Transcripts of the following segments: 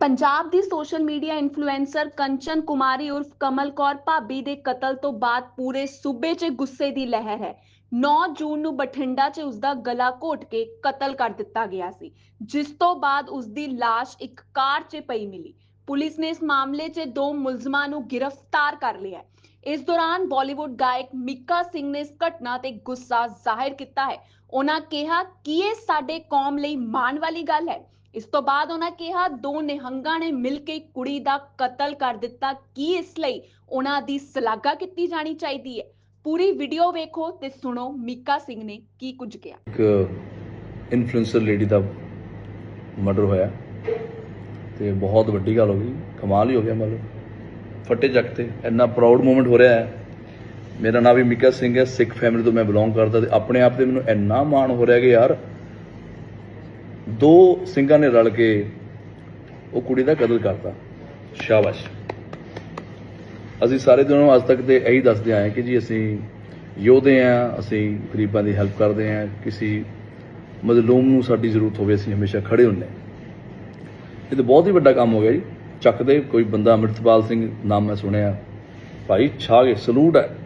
ਪੰਜਾਬ ਦੀ social media influencer Kanchan Kumari ਉਰਫ ਕਮਲ ਕੌਰ ਭਾਬੀ ਦੇ ਕਤਲ ਤੋਂ ਬਾਅਦ ਪੂਰੇ ਸੂਬੇ 'ਚ ਗੁੱਸੇ ਦੀ ਲਹਿਰ ਹੈ। 9 ਜੂਨ ਨੂੰ ਬਠਿੰਡਾ 'ਚ ਉਸ ਦਾ ਗਲਾ ਘੋਟ ਕੇ ਕਤਲ ਕਰ ਦਿੱਤਾ ਗਿਆ ਸੀ, ਜਿਸ ਤੋਂ ਬਾਅਦ ਉਸ ਦੀ ਲਾਸ਼ ਇੱਕ ਕਾਰ 'ਚ ਪਈ ਮਿਲੀ। ਪੁਲਿਸ ਨੇ ਇਸ ਮਾਮਲੇ 'ਚ ਦੋ ਮੁਲਜ਼ਮਾਂ ਨੂੰ ਗ੍ਰਿਫਤਾਰ ਕਰ ਲਿਆ ਇਸ ਦੌਰਾਨ ਬਾਲੀਵੁੱਡ ਗਾਇਕ ਮਿੱਕਾ ਸਿੰਘ ਨੇ ਇਸ ਘਟਨਾ ਤੇ ਗੁੱਸਾ ਜ਼ਾਹਿਰ ਕੀਤਾ ਹੈ। ਉਹਨਾਂ ਕਿਹਾ, ਕਿ ਇਹ ਸਾਡੇ ਕੌਮ ਲਈ ਮਾਣ ਵਾਲੀ ਗੱਲ ਹੈ? ਇਸ ਤੋਂ ਬਾਅਦ ਉਹਨਾਂ ਕਿਹਾ, ਦੋ ਨਿਹੰਗਾਂ ਨੇ ਮਿਲ ਕੇ ਕੁੜੀ ਦਾ ਕਤਲ ਕਰ ਦਿੱਤਾ। ਕੀ ਇਸ ਲਈ ਉਹਨਾਂ ਦੀ ਸ਼ਲਾਘਾ ਕੀਤੀ ਜਾਣੀ ਚਾਹੀਦੀ ਹੈ? ਪੂਰੀ ਵੀਡੀਓ ਵੇਖੋ ਤੇ ਸੁਣੋ, ਮੀਕਾ ਸਿੰਘ ਨੇ ਕੀ ਕੁਝ ਕਿਹਾ। ਇੱਕ ਇਨਫਲੂਐਂਸਰ ਲੇਡੀ ਦਾ ਮਰਡਰ ਹੋਇਆ। ਤੇ ਬਹੁਤ ਵੱਡੀ ਗੱਲ ਹੋ ਗਈ। ਕਮਾਲ ਹੀ ਹੋ ਗਿਆ ਮਤਲਬ। ਫੱਟੇ ਚੱਕ ਤੇ। ਇੰਨਾ ਪ੍ਰਾਊਡ ਮੂਮੈਂਟ ਹੋ ਰਿਹਾ ਹੈ। ਮੇਰਾ ਨਾਮ ਵੀ ਮਿਕਾ ਸਿੰਘ ਹੈ। ਸਿੱਖ ਫੈਮਿਲੀ ਤੋਂ ਮੈਂ ਬਿਲੋਂਗ ਕਰਦਾ ਤੇ ਆਪਣੇ ਆਪ ਤੇ ਮੈਨੂੰ ਇੰਨਾ ਮਾਣ ਹੋ ਰਿਹਾ ਕਿ ਯਾਰ ਦੋ ਸਿੰਘਾਂ ਨੇ ਰਲ ਕੇ ਉਹ ਕੁੜੀ ਦਾ ਕਤਲ ਕਰਤਾ। ਸ਼ਾਬਾਸ਼। ਅਸੀਂ ਸਾਰੇ ਦਿਨੋਂ ਅੱਜ ਤੱਕ ਤੇ ਇਹੀ ਦੱਸਦੇ ਆਏ ਕਿ ਜੀ ਅਸੀਂ ਯੋਧੇ ਆ ਅਸੀਂ ਗਰੀਬਾਂ ਦੀ ਹੈਲਪ ਕਰਦੇ ਆ ਕਿਸੇ ਮਜ਼ਲੂਮ ਨੂੰ ਸਾਡੀ ਜ਼ਰੂਰਤ ਹੋਵੇ, ਅਸੀਂ ਹਮੇਸ਼ਾ ਖੜੇ ਹੁੰਨੇ ਇਹ ਤਾਂ ਬਹੁਤ ਹੀ ਵੱਡਾ ਕੰਮ ਹੋ ਗਿਆ ਜੀ। ਚੱਕਦੇ ਕੋਈ ਬੰਦਾ ਅੰਮ੍ਰਿਤਪਾਲ ਸਿੰਘ ਨਾਮ ਮੈਂ ਸੁਣਿਆ। ਭਾਈ ਛਾ ਗਏ ਸਲੂਟ ਹੈ।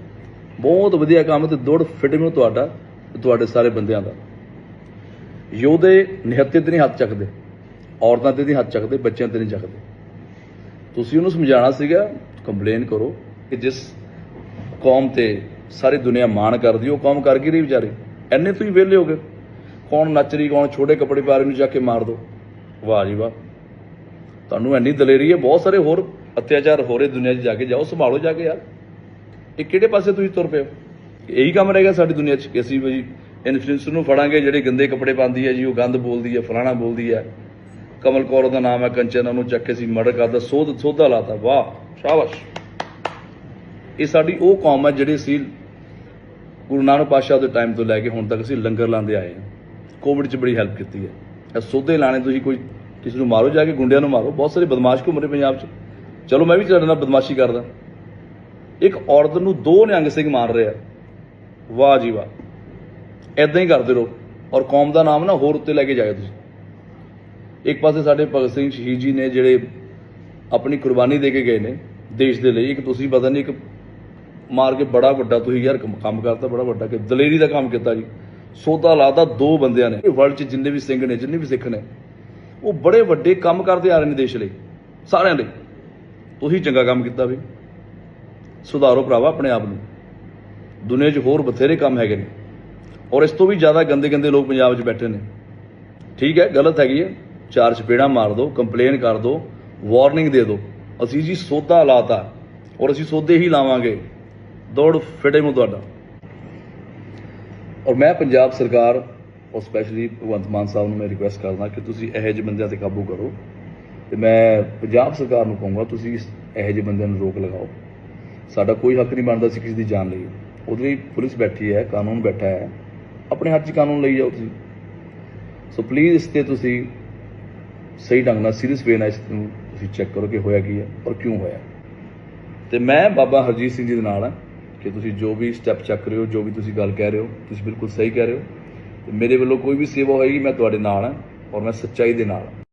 ਬਹੁਤ ਵਧੀਆ ਕੰਮ ਤੇ ਦੌੜ ਫਿਟਿੰਗ ਨੂੰ ਤੁਹਾਡਾ, ਤੁਹਾਡੇ ਸਾਰੇ ਬੰਦਿਆਂ ਦਾ। ਯੋਧੇ ਨਿਹੱਤੇ ਤੇ ਨਹੀਂ ਹੱਥ ਚੱਕਦੇ, ਔਰਤਾਂ ਤੇ ਨਹੀਂ ਹੱਥ ਚੱਕਦੇ, ਬੱਚਿਆਂ ਤੇ ਨਹੀਂ ਚੱਕਦੇ। ਤੁਸੀਂ ਉਹਨੂੰ ਸਮਝਾਉਣਾ ਸੀਗਾ ਕੰਪਲੇਨ ਕਰੋ ਕਿ ਜਿਸ ਕੌਮ ਤੇ ਸਾਰੀ ਦੁਨੀਆ ਮਾਣ ਕਰਦੀ, ਉਹ ਕੌਮ ਕਰ ਕੀ ਰਹੀ ਵਿਚਾਰੇ। ਐਨੇ ਤੁਸੀਂ ਵਿਹਲੇ ਹੋ ਗਏ। ਕੌਣ ਨੱਚ ਰਹੀ, ਕੌਣ ਛੋਟੇ ਕੱਪੜੇ ਪਾ ਰਹੀ ਨੂੰ ਜਾ ਕੇ ਮਾਰ ਦੋ। ਵਾਹ ਜੀ ਵਾਹ। ਤੁਹਾਨੂੰ ਐਨੀ ਦਲੇਰੀ ਹੈ, ਬਹੁਤ ਸਾਰੇ ਹੋਰ ਅਤਿਆਚਾਰ ਹੋ ਰਹੇ ਦੁਨੀਆ 'ਚ ਜਾ ਕੇ। ਜਾਓ, ਸੰਭਾਲੋ ਜਾ ਕੇ ਯਾਰ। ਇਹ ਕਿਹੜੇ ਪਾਸੇ ਤੁਸੀਂ ਤੁਰ ਪਏ ਹੋ? ਇਹੀ ਕੰਮ ਰਹਿ ਗਿਆ ਸਾਡੀ ਦੁਨੀਆ 'ਚ ਕਿ ਅਸੀਂ ਵੀ ਇਨਫਲੂਐਂਸਰ ਨੂੰ ਫੜਾਂਗੇ, ਜਿਹੜੇ ਗੰਦੇ ਕੱਪੜੇ ਪਾਉਂਦੀ ਹੈ ਜੀ, ਉਹ ਗੰਦ ਬੋਲਦੀ ਹੈ, ਫਲਾਣਾ ਬੋਲਦੀ ਹੈ। ਕਮਲ ਕੌਰ ਦਾ ਨਾਮ ਹੈ ਕੰਚਨ, ਉਹਨੂੰ ਚੱਕ ਕੇ ਸੀ ਮਰਡਰ ਕਰਦਾ ਸੋਧ, ਸੋਧਾ ਲਾਤਾ। ਵਾਹ, ਸ਼ਾਬਾਸ਼। ਇਹ ਸਾਡੀ ਉਹ ਕੌਮ ਹੈ ਜਿਹੜੀ ਸੀ ਗੁਰੂ ਨਾਨਕ ਪਾਤਸ਼ਾਹ ਦੇ ਟਾਈਮ ਤੋਂ ਲੈ ਕੇ ਹੁਣ ਤੱਕ ਅਸੀਂ ਲੰਗਰ ਲਾਉਂਦੇ ਆਏ ਹਾਂ। ਕੋਵਿਡ 'ਚ ਬੜੀ ਹੈਲਪ ਕੀਤੀ ਹੈ। ਇਹ ਸੋਧੇ ਲਾਣੇ ਤੁਸੀਂ ਕੋਈ ਕਿਸੇ ਨੂੰ ਮਾਰੋ, ਜਾ ਕੇ ਗੁੰਡਿਆਂ ਨੂੰ ਮਾਰੋ। ਬਹੁਤ ਸਾਰੇ ਬਦਮਾਸ਼ ਘੁੰਮ ਰਹੇ ਪੰਜਾਬ 'ਚ। ਚਲੋ, ਮੈਂ ਵੀ ਤੁਹਾਡੇ ਨਾਲ ਬਦਮਾਸ਼ੀ ਕਰਦਾ। ਇੱਕ ਔਰਤ ਨੂੰ ਦੋ ਨਿਹੰਗ ਸਿੰਘ ਮਾਰ ਰਿਹਾ। ਵਾਹ ਜੀ ਵਾਹ। ਐਦਾਂ ਹੀ ਕਰਦੇ ਰਹੋ। ਔਰ ਕੌਮ ਦਾ ਨਾਮ ਨਾ ਹੋਰ ਉੱਤੇ ਲੈ ਕੇ ਜਾਇਓ ਤੁਸੀਂ। ਇੱਕ ਪਾਸੇ ਸਾਡੇ ਭਗਤ ਸਿੰਘ ਸ਼ਹੀਦ ਜੀ ਨੇ ਜਿਹੜੇ ਆਪਣੀ ਕੁਰਬਾਨੀ ਦੇ ਕੇ ਗਏ ਨੇ ਦੇਸ਼ ਦੇ ਲਈ, ਇੱਕ ਤੁਸੀਂ ਪਤਾ ਨਹੀਂ, ਇੱਕ ਮਾਰ ਕੇ ਬੜਾ ਵੱਡਾ ਤੁਸੀਂ ਯਾਰ ਕੰਮ ਕਰਤਾ, ਬੜਾ ਵੱਡਾ ਕਿ ਦਲੇਰੀ ਦਾ ਕੰਮ ਕੀਤਾ ਜੀ। ਸੋਧਾ ਲਾਦਾ ਦੋ ਬੰਦਿਆਂ ਨੇ। ਵਰਲਡ 'ਚ ਜਿੰਨੇ ਵੀ ਸਿੰਘ ਨੇ, ਜਿੰਨੇ ਵੀ ਸਿੱਖ ਨੇ, ਉਹ ਬੜੇ ਵੱਡੇ ਕੰਮ ਕਰਦੇ ਆ ਰਹੇ ਨੇ ਦੇਸ਼ ਲਈ, ਸਾਰਿਆਂ ਲਈ। ਤੁਸੀਂ ਚੰਗਾ ਕੰਮ ਕੀਤਾ ਵੀ। ਸੁਧਾਰੋ ਭਰਾਵਾ ਆਪਣੇ ਆਪ ਨੂੰ। ਦੁਨੀਆ 'ਚ ਹੋਰ ਬਥੇਰੇ ਕੰਮ ਹੈਗੇ ਨੇ। ਔਰ ਇਸ ਤੋਂ ਵੀ ਜ਼ਿਆਦਾ ਗੰਦੇ ਗੰਦੇ ਲੋਕ ਪੰਜਾਬ 'ਚ ਬੈਠੇ ਨੇ। ਠੀਕ ਹੈ, ਗਲਤ ਹੈਗੀ ਹੈ। ਚਾਰ ਚਪੇੜਾਂ ਮਾਰ ਦਿਓ ਕੰਪਲੇਨ ਕਰ ਦਿਓ ਵਾਰਨਿੰਗ ਦੇ ਦਿਓ ਅਸੀਂ ਜੀ ਸੋਧਾ ਲਾਤਾ ਔਰ ਅਸੀਂ ਸੋਧੇ ਹੀ ਲਾਵਾਂਗੇ। ਦੌੜ ਫਿਟੇ ਮੂੰ ਤੁਹਾਡਾ। ਔਰ ਮੈਂ ਪੰਜਾਬ ਸਰਕਾਰ ਔਰ ਸਪੈਸ਼ਲੀ ਭਗਵੰਤ ਮਾਨ ਸਾਹਿਬ ਨੂੰ ਮੈਂ ਰਿਕੁਐਸਟ ਕਰਦਾ ਕਿ ਤੁਸੀਂ ਇਹੋ ਜਿਹੇ ਬੰਦਿਆਂ ਤੇ ਕਾਬੂ ਕਰੋ। ਤੇ ਮੈਂ ਪੰਜਾਬ ਸਰਕਾਰ ਨੂੰ ਕਹੂੰਗਾ, ਤੁਸੀਂ ਇਹੋ ਜਿਹੇ ਬੰਦਿਆਂ ਨੂੰ ਰੋਕ ਲਗਾਓ। ਸਾਡਾ ਕੋਈ ਹੱਕ ਨਹੀਂ ਬਣਦਾ ਸੀ ਕਿਸੇ ਦੀ ਜਾਨ ਲਈ ਉਹਦੇ ਲਈ ਪੁਲਿਸ ਬੈਠੀ ਹੈ, ਕਾਨੂੰਨ ਬੈਠਾ ਹੈ। ਆਪਣੇ ਹੱਥ 'ਚ ਕਾਨੂੰਨ ਲਈ ਜਾਓ ਤੁਸੀਂ। ਸੋ ਪਲੀਜ਼ ਇਸ ਤੇ ਤੁਸੀਂ ਸਹੀ ਢੰਗ ਨਾਲ ਸੀਰੀਅਸ ਵੇ ਨਾਲ ਇਸ ਨੂੰ ਤੁਸੀਂ ਚੈੱਕ ਕਰੋ ਕਿ ਹੋਇਆ ਕੀ ਹੈ ਔਰ ਕਿਉਂ ਹੋਇਆ। ਤੇ ਮੈਂ ਬਾਬਾ ਹਰਜੀਤ ਸਿੰਘ ਜੀ ਦੇ ਨਾਲ ਹਾਂ ਕਿ ਤੁਸੀਂ ਜੋ ਵੀ ਸਟੈਪ ਚੱਕ ਰਹੇ ਹੋ, ਜੋ ਵੀ ਤੁਸੀਂ ਗੱਲ ਕਹਿ ਰਹੇ ਹੋ, ਤੁਸੀਂ ਬਿਲਕੁਲ ਸਹੀ ਕਹਿ ਰਹੇ ਹੋ। ਤੇ ਮੇਰੇ ਵੱਲੋਂ ਕੋਈ ਵੀ ਸੇਵਾ ਹੋਏਗੀ, ਮੈਂ ਤੁਹਾਡੇ ਨਾਲ ਹਾਂ ਔਰ ਮੈਂ ਸੱਚਾਈ ਦੇ ਨਾਲ ਹਾਂ।